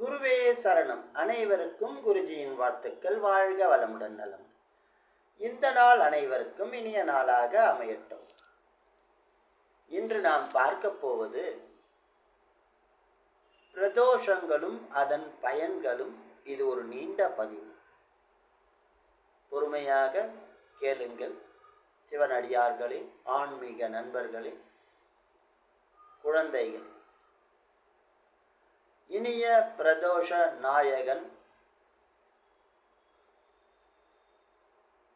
குருவே சரணம். அனைவருக்கும் குருஜியின் வாழ்த்துக்கள். வாழ்க வளமுடன் நலம். இந்த நாள் அனைவருக்கும் இனிய நாளாக அமையட்டும். இன்று நாம் பார்க்க போவது பிரதோஷங்களும் அதன் பயன்களும் இது ஒரு நீண்ட பதிவு. பொறுமையாக கேளுங்கள். சிவனடியார்களே ஆன்மீக நண்பர்களே குழந்தைகள். இனிய பிரதோஷ நாயகன்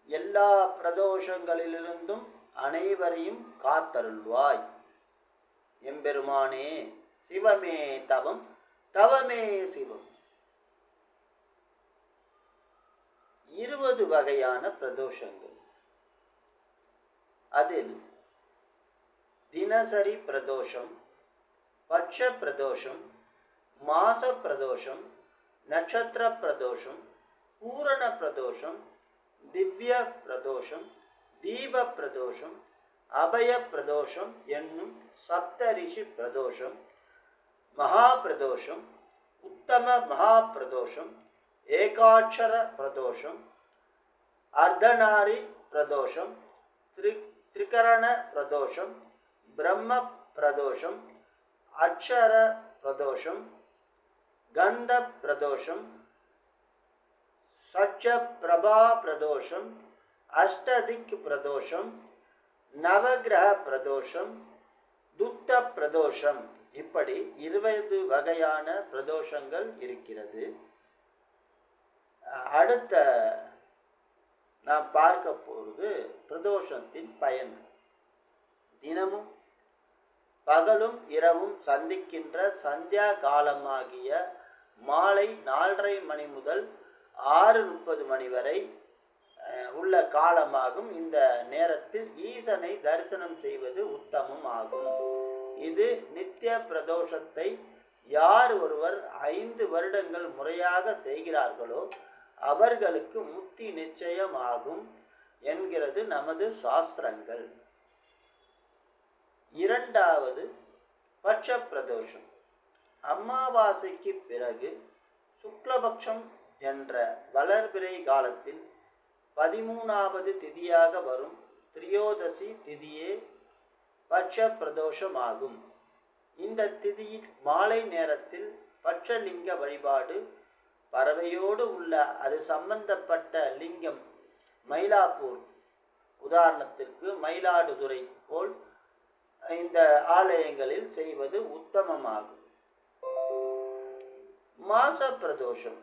எல்லா பிரதோஷங்களிலிருந்தும் அனைவரையும் காத்தருள்வாய். எம்பெருமானே சிவமே தவம் தவமே சிவம். இருபது வகையான பிரதோஷங்கள். அதில் தினசரி பிரதோஷம் பட்ச பிரதோஷம் மாச பிரதோஷம் நட்சத்திர பிரதோஷம் பூரண பிரதோஷம் திவ்ய பிரதோஷம் தீப பிரதோஷம் அபய பிரதோஷம் என்னும் சப்தரிஷி பிரதோஷம் மகா பிரதோஷம் உத்தம மகா பிரதோஷம் ஏகாட்சர பிரதோஷம் அர்த்தநாரி பிரதோஷம் திரி திரிகரண பிரதோஷம் பிரம்ம பிரதோஷம் அக்ஷர பிரதோஷம் கந்த பிரதோஷம் சட்ச பிரபா பிரதோஷம் அஷ்டதிக் பிரதோஷம் நவகிரக பிரதோஷம் துத்த பிரதோஷம் இப்படி இருபது வகையான பிரதோஷங்கள் இருக்கிறது. அடுத்த நாம் பார்க்க போகிறது பிரதோஷத்தின் பயன். தினமும் பகலும் இரவும் சந்திக்கின்ற சந்தியா காலமாகிய மாலை நாலரை மணி முதல் ஆறு முப்பது மணி வரை உள்ள காலமாகும். இந்த நேரத்தில் ஈசனை தரிசனம் செய்வது உத்தமம் ஆகும். இது நித்திய பிரதோஷத்தை யார் ஒருவர் ஐந்து வருடங்கள் முறையாக செய்கிறார்களோ அவர்களுக்கு முத்தி நிச்சயமாகும் என்கிறது நமது சாஸ்திரங்கள். இரண்டாவது பட்ச பிரதோஷம். அமாவாசைக்கு பிறகு சுக்லபக்ஷம் என்ற வளர்பிறை காலத்தில் பதிமூணாவது திதியாக வரும் திரியோதசி திதியே பட்ச பிரதோஷமாகும் இந்த திதியில் மாலை நேரத்தில் பட்சலிங்க வழிபாடு பறவையோடு உள்ள அது சம்பந்தப்பட்ட லிங்கம் மயிலாப்பூர் உதாரணத்திற்கு மயிலாடுதுறை போல் இந்த ஆலயங்களில் செய்வது உத்தமமாகும். மாச பிரதோஷம்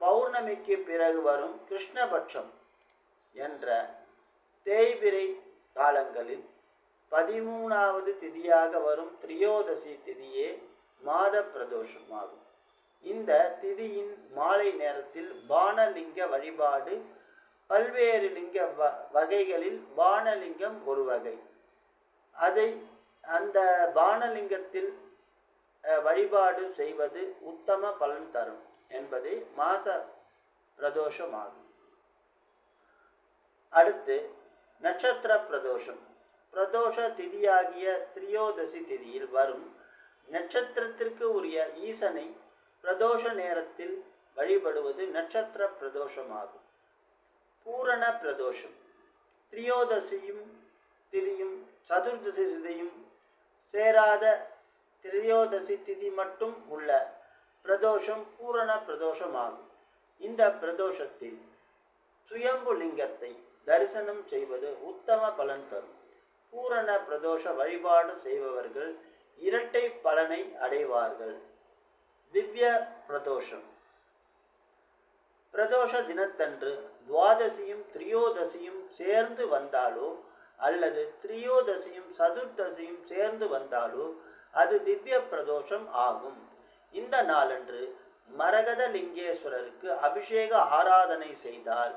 பௌர்ணமிக்கு பிறகு வரும் கிருஷ்ணபட்சம் என்ற தேய்பிரை காலங்களில் பதிமூணாவது திதியாக வரும் திரியோதசி திதியே மாத பிரதோஷமாகும் இந்த திதியின் மாலை நேரத்தில் பானலிங்க வழிபாடு பல்வேறு லிங்க வ வகைகளில் பானலிங்கம் ஒரு வகை. அதை அந்த பானலிங்கத்தில் வழிபாடு செய்வது உத்தம பலன் தரும் என்பது மாச பிரதோஷமாகும். அடுத்து நட்சத்திர பிரதோஷம். பிரதோஷ திதியாகிய திரியோதசி திதியில் வரும் நட்சத்திரத்திற்கு உரிய ஈசனை பிரதோஷ நேரத்தில் வழிபடுவது நட்சத்திர பிரதோஷமாகும். பூரண பிரதோஷம். திரியோதசியும் திதியும் சதுர்தசி திதியும் சேராத திரையோதசி திதி மட்டும் உள்ள பிரதோஷம் பூரண பிரதோஷமாகும். இந்த பிரதோஷத்தில் சுயம்பு லிங்கத்தை தரிசனம் செய்வது உத்தம பலன் தரும். பூரண பிரதோஷ வழிபாடு செய்பவர்கள் இரட்டை பலனை அடைவார்கள். திவ்ய பிரதோஷம். பிரதோஷ தினத்தன்று துவாதசியும் திரியோதசியும் சேர்ந்து வந்தாலோ அல்லது திரியோதசியும் சதுர்தசியும் சேர்ந்து வந்தாலோ அது திவ்ய பிரதோஷம் ஆகும். இந்த நாளன்று மரகத லிங்கேஸ்வரருக்கு அபிஷேக ஆராதனை செய்தால்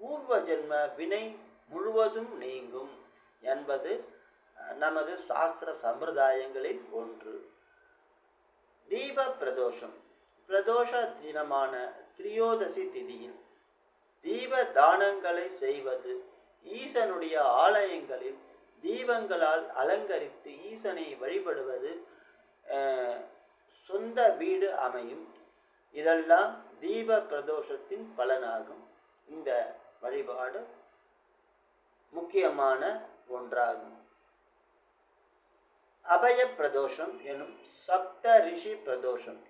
பூர்வ ஜென்ம வினை முழுவதும் நீங்கும் என்பது நமது சாஸ்திர சம்பிரதாயங்களில் ஒன்று. தீப பிரதோஷம். பிரதோஷ தினமான திரியோதசி திதியில் தீப தானங்களை செய்வது ஈசனுடைய ஆலயங்களில் தீபங்களால் அலங்கரித்து ஈசனை வழிபடுவது சொந்த வீடு அமையும். இதெல்லாம் தீப பிரதோஷத்தின் பலனாகும். இந்த வழிபாடு முக்கியமான ஒன்றாகும். அபய பிரதோஷம் எனும் சப்த ரிஷி பிரதோஷம்.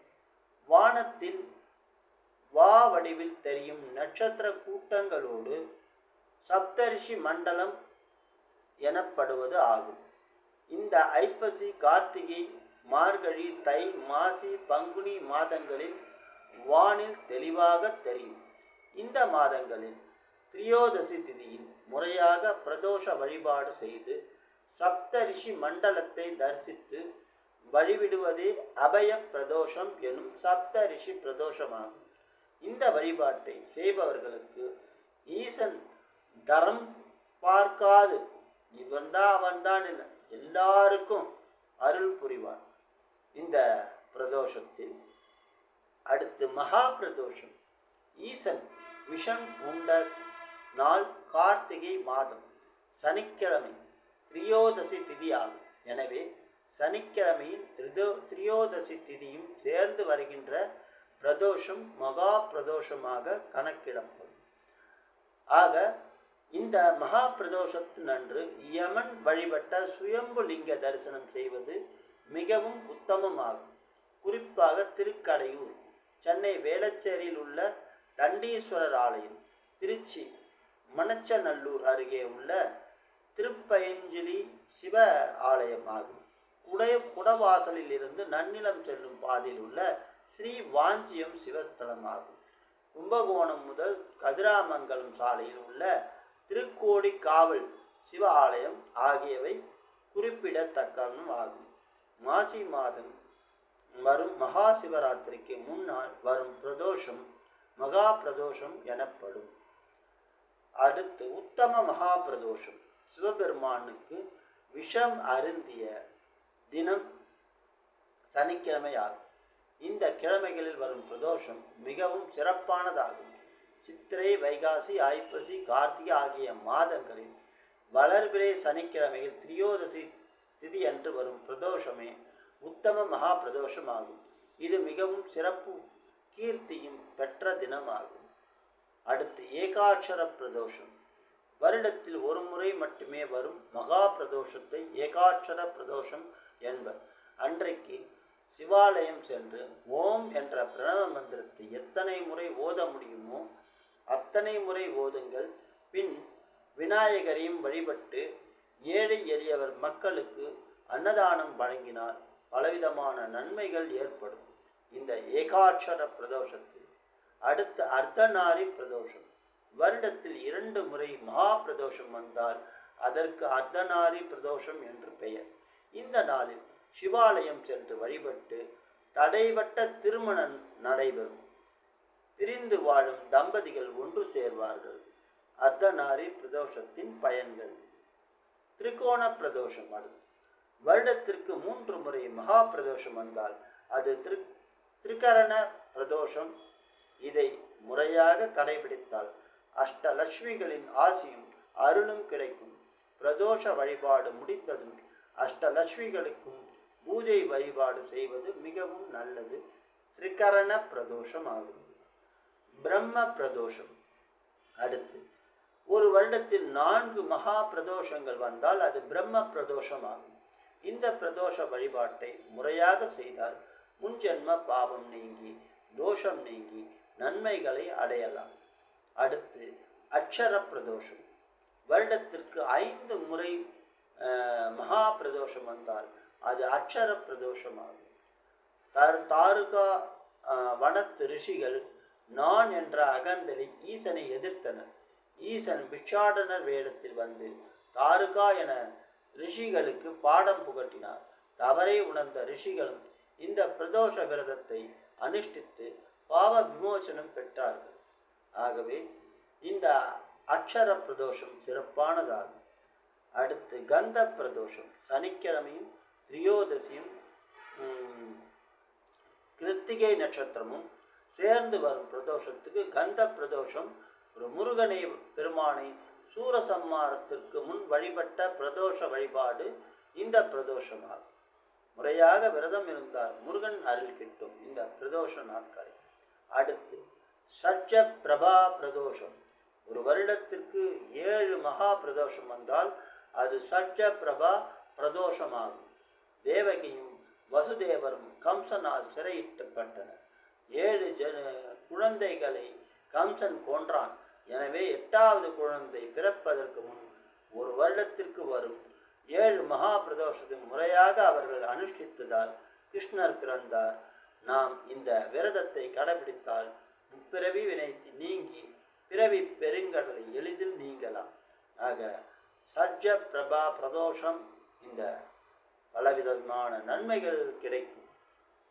வானத்தில் வா வடிவில் தெரியும் நட்சத்திர கூட்டங்களோடு சப்தரிஷி மண்டலம் எனப்படுவது ஆகும். இந்த ஐப்பசி கார்த்திகை மார்கழி தை மாசி பங்குனி மாதங்களில் வானில் தெளிவாக தெரியும். இந்த மாதங்களில் திரியோதசி திதியில் முறையாக பிரதோஷ வழிபாடு செய்து சப்தரிஷி மண்டலத்தை தரிசித்து வழிவிடுவதே அபய பிரதோஷம் எனும் சப்தரிஷி பிரதோஷமாகும். இந்த வழிபாட்டை செய்பவர்களுக்கு ஈசன் தரம் பார்க்காது. இவன் தான் அவன் தான் இல்லை எல்லாருக்கும் அருள் புரிவான். இந்த பிரதோஷத்தில் அடுத்து மகா பிரதோஷம். ஈசன் விஷம் உண்ட நாள் கார்த்திகை மாதம். சனிக்கிழமை திரியோதசி திதி ஆகும் எனவே சனிக்கிழமையில் திரிதோ திரியோதசி திதியும் சேர்ந்து வருகின்ற பிரதோஷம் மகா பிரதோஷமாக கணக்கிடப்படும். ஆக இந்த மகா பிரதோஷத்தினன்று யமன் வழிபட்ட சுயம்பு லிங்க தரிசனம் செய்வது மிகவும் உத்தமமாகும். குறிப்பாக திருக்கடையூர் சென்னை வேளச்சேரியில் உள்ள தண்டீஸ்வரர் ஆலயம் திருச்சி மணச்சநல்லூர் அருகே உள்ள திருப்பயஞ்சிலி சிவ ஆலயம் ஆகும் குடைய குடவாசலில் இருந்து நன்னிலம் செல்லும் பாதையில் உள்ள ஸ்ரீ வாஞ்சியம் சிவத்தலமாகும் கும்பகோணம் முதல் கதிராமங்கலம் சாலையில் உள்ள திருக்கோடி காவல் சிவ ஆலயம் ஆகியவை குறிப்பிடத்தக்கனும் ஆகும். மாசி மாதம் வரும் மகா சிவராத்திரிக்கு முன்னால் வரும் பிரதோஷம் மகா பிரதோஷம் எனப்படும். அடுத்து உத்தம மகா பிரதோஷம் சிவபெருமானுக்கு விஷம் அருந்திய தினம் சனிக்கிழமை ஆகும் இந்த கிழமைகளில் வரும் பிரதோஷம் மிகவும் சிறப்பானதாகும். சித்திரை வைகாசி ஐப்பசி கார்த்திகை ஆகிய மாதங்களில் வளர்பிறை சனிக்கிழமையில் திரியோதசி திதி அன்று வரும் பிரதோஷமே உத்தம மகா பிரதோஷம் ஆகும் இது மிகவும் சிறப்பு கீர்த்தியும் பெற்ற தினமாகும். அடுத்து ஏகாட்சர பிரதோஷம். வருடத்தில் ஒரு முறை மட்டுமே வரும் மகா பிரதோஷத்தை ஏகாட்சர பிரதோஷம் என்பர். அன்றைக்கு சிவாலயம் சென்று ஓம் என்ற பிரணவ மந்திரத்தை எத்தனை முறை ஓத முடியுமோ அத்தனை முறை ஓதுங்கள். பின் விநாயகரையும் வழிபட்டு ஏழை எளியவர் மக்களுக்கு அன்னதானம் வழங்கினால் பலவிதமான நன்மைகள் ஏற்படும். இந்த ஏகாட்சர பிரதோஷத்தில் அடுத்த அர்த்தநாரி பிரதோஷம் வருடத்தில் இரண்டு முறை மகா பிரதோஷம் வந்தால் அதற்கு அர்த்தநாரி பிரதோஷம் என்று பெயர். இந்த நாளில் சிவாலயம் சென்று வழிபட்டு தடைபட்ட திருமணம் நடைபெறும். பிரிந்து வாழும் தம்பதிகள் ஒன்று சேர்வார்கள். அர்த்தநாரி பிரதோஷத்தின் பயன்கள். திரிகோண பிரதோஷம் அடுத்து வருடத்திற்கு மூன்று முறை மகா பிரதோஷம் வந்தால் அது திரு திரிகரண பிரதோஷம். இதை முறையாக கடைபிடித்தால் அஷ்டலட்சுமிகளின் ஆசியும் அருளும் கிடைக்கும். பிரதோஷ வழிபாடு முடிந்ததும் அஷ்டலட்சுமிகளுக்கும் பூஜை வழிபாடு செய்வது மிகவும் நல்லது. திரிகரண பிரதோஷம் ஆகும். பிரம்ம பிரதோஷம். அடுத்து ஒரு வருடத்தில் நான்கு மகா பிரதோஷங்கள் வந்தால் அது பிரம்ம பிரதோஷம் ஆகும் இந்த பிரதோஷ வழிபாட்டை முறையாக செய்தால் முன்ஜென்ம பாவம் நீங்கி தோஷம் நீங்கி நன்மைகளை அடையலாம். அடுத்து அக்ஷர பிரதோஷம். வருடத்திற்கு ஐந்து முறை மகா பிரதோஷம் வந்தால் அது அக்ஷர பிரதோஷமாகும். தார் தாருகா வனத்து ரிஷிகள் நான் என்ற அகந்தலில் ஈசனை எதிர்த்தனர். ஈசன் பிக்ஷாடனர் வேடத்தில் வந்து தாருகா என ரிஷிகளுக்கு பாடம் புகட்டினார். தவறை உணர்ந்த ரிஷிகளும் இந்த பிரதோஷ விரதத்தை அனுஷ்டித்து பாவ விமோசனம் பெற்றார்கள். ஆகவே இந்த அக்ஷர பிரதோஷம் சிறப்பானதாகும். அடுத்து கந்த பிரதோஷம். சனிக்கிழமையும் திரியோதசியும் கிருத்திகை நட்சத்திரமும் சேர்ந்து வரும் பிரதோஷத்துக்கு கந்த பிரதோஷம் ஒரு முருகனை பெருமானை சூரசம்மாரத்திற்கு முன் வழிபட்ட பிரதோஷ வழிபாடு இந்த பிரதோஷமாகும். முறையாக விரதம் இருந்தால் முருகன் அருள் கிட்டும் இந்த பிரதோஷ நாட்களில் அடுத்து சட்ச பிரபா பிரதோஷம். ஒரு வருடத்திற்கு ஏழு மகா பிரதோஷம் வந்தால் அது சட்ச பிரபா பிரதோஷமாகும். தேவகியும் வசுதேவரும் கம்சனால் சிறையிட்டப்பட்டனர் ஏழு ஜன குழந்தைகளை கம்சன் கொன்றான். எனவே எட்டாவது குழந்தை பிறப்பதற்கு முன் ஒரு வருடத்திற்கு வரும். ஏழு மகா பிரதோஷத்தை முறையாக அவர்கள் அனுஷ்டித்ததால் கிருஷ்ணர் பிறந்தார். நாம் இந்த விரதத்தை கடைபிடித்தால் முப்பிறவி வினைத்து நீங்கி பிறவி பெருங்கடலை எளிதில் நீங்கலாம். ஆக சட்ஜ பிரபா பிரதோஷம் இந்த பலவிதமான நன்மைகள் கிடைக்கும்.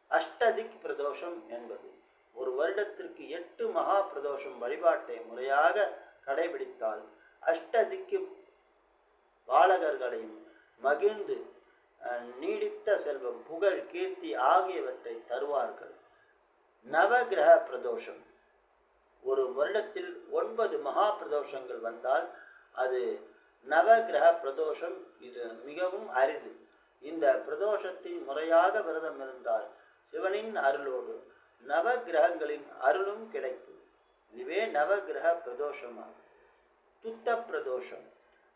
அஷ்டதிக் பிரதோஷம் என்பது. ஒரு வருடத்திற்கு எட்டு மகா பிரதோஷம் வழிபாட்டை முறையாக கடைபிடித்தால் அஷ்டதிக்கு பாலகர்களையும் மகிழ்ந்து நீடித்த செல்வம் புகழ் கீர்த்தி ஆகியவற்றை தருவார்கள். நவகிரக பிரதோஷம். ஒரு வருடத்தில் ஒன்பது மகா பிரதோஷங்கள் வந்தால் அது நவகிரக பிரதோஷம். இது மிகவும் அரிது. இந்த பிரதோஷத்தின் முறையாக விரதம் இருந்தால் சிவனின் அருளோடு நவ கிரகங்களின் அருளும் கிடைக்கும். இதுவே நவகிரக பிரதோஷமாகும். துத்த பிரதோஷம்.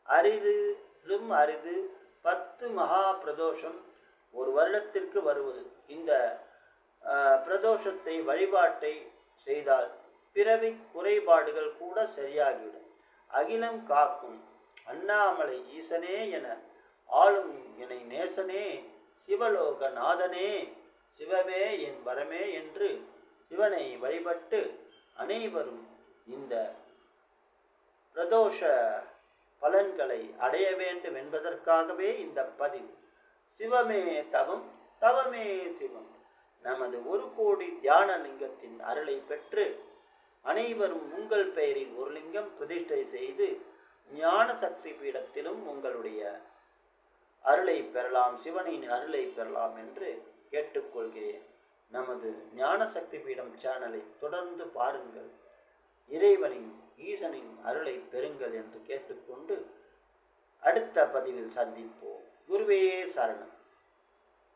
அரிதிலும் அரிது பத்து மகா பிரதோஷம் ஒரு வருடத்திற்கு வருவது. இந்த பிரதோஷத்தை வழிபாட்டை செய்தால் பிறவி குறைபாடுகள் கூட சரியாகிவிடும். அகிலம் காக்கும். அண்ணாமலை ஈசனே என ஆளும் என நேசனே சிவலோக நாதனே சிவமே என் வரமே என்று சிவனை வழிபட்டு அனைவரும் இந்த பிரதோஷ பலன்களை அடைய வேண்டும் என்பதற்காகவே இந்த பதிவு. சிவமே தவம் தவமே சிவம். நமது ஒரு கோடி தியான லிங்கத்தின் அருளை பெற்று அனைவரும் உங்கள் பெயரில் ஒரு லிங்கம் பிரதிஷ்டை செய்து ஞான சக்தி பீடத்திலும் உங்களுடைய அருளை பெறலாம் சிவனின் அருளை பெறலாம் என்று கேட்டுக்கொள்கிறேன். நமது ஞான சக்தி பீடம் சேனலை தொடர்ந்து பாருங்கள். இறைவனின் ஈசனின் அருளை பெறுங்கள் என்று கேட்டுக்கொண்டு அடுத்த பதிவில் சந்திப்போம். குருவே சரணம்.